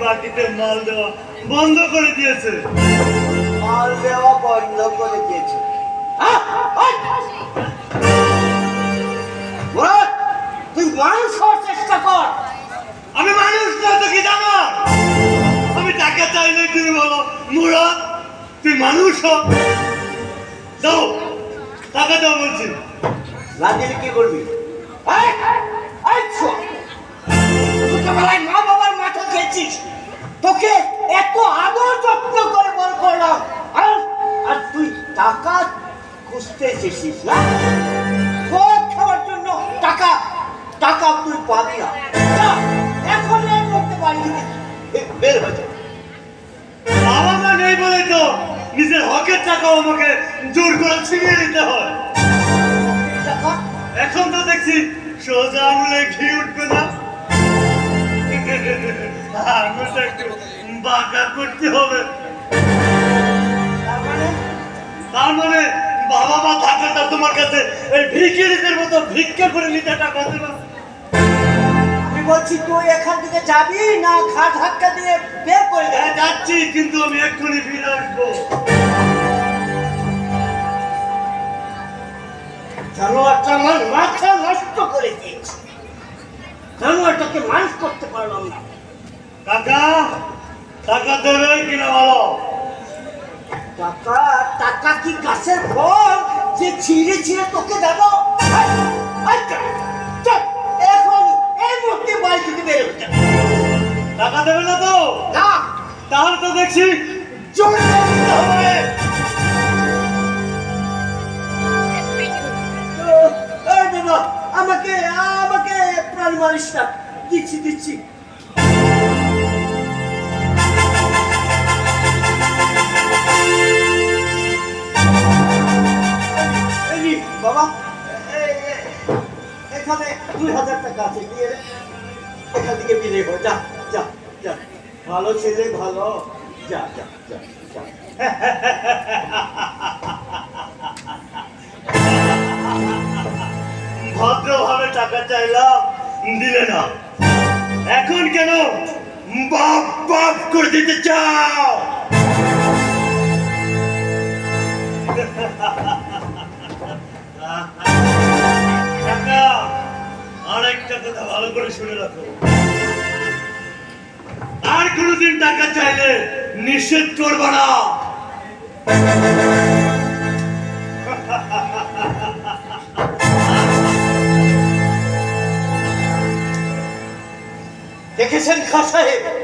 বাকিতে মাল দেওয়া বন্ধ করে দিয়েছে। মাল দেওয়া বন্ধ করে দিয়েছে। তুই মানুষ হওয়ার চেষ্টা কর। আমি মানুষ না তো কি জানো? আমি টাকা চাইলে তুমি বলো মুরাদ তুই মানুষ হ। দাও টাকা দাও বলছি। না দিলে কি করবি? এই, এই বাবার তোকে এত আদর যত্ন করে বড় করলাম। আর আর তুই টাকা খুঁজতে এসেছিস না? খাওয়ার জন্য টাকা টাকা তুই পাবি না। এখন বাড়ি থেকে বের হয়ে বাবা মা নেই বলে তো নিজের হকের টাকাও আমাকে জোর করে ছিনিয়ে নিতে হয়। এখন তো দেখছি সোজা আঙুলে ঘি উঠবে না। আঙুলটা একটু বাঁকা করতে হবে। তার মানে? মানে বাবা মা থাকলে তো তোমার কাছে। এই ভিখিরিদের মতো ভিক্ষে করে নিতে টাকা দেবে আমি বলছি তুই এখান থেকে যাবি না ঘাট ধাক্কা দিয়ে বের করে দেয় হ্যাঁ যাচ্ছি কিন্তু আমি এক্ষুনি ফিরে আসব। আমার মাথা নষ্ট করে দিয়েছে। জানোয়ারটাকে মানুষ করতে পারলাম না। টাকা টাকা দেবে কিনা বলো। টাকা টাকা কি গাছের ফল যে ছিঁড়ে ছিঁড়ে তোকে দেবো? এই, এই, মুহূর্তে বাড়ি থেকে বের টাকা দেবে না তো? না। তাহলে তো দেখছি চলে যেতে হবে প্রাণ মারিস না। দিচ্ছি দিচ্ছি। বাবা টাকা আছে থেকে হো যা যা যা। ভালো ছেলে, ভালো। যা যা যা যা। ভদ্রভাবে টাকা চাইলাম। দিলে না। এখন কেন বাপ বাপ করে দিতে চাও? আরেকটা কথা ভালো করে শুনে রাখো। আর কোনোদিন টাকা চাইলে নিষেধ করবা না। দেখেছেন খা সাহেব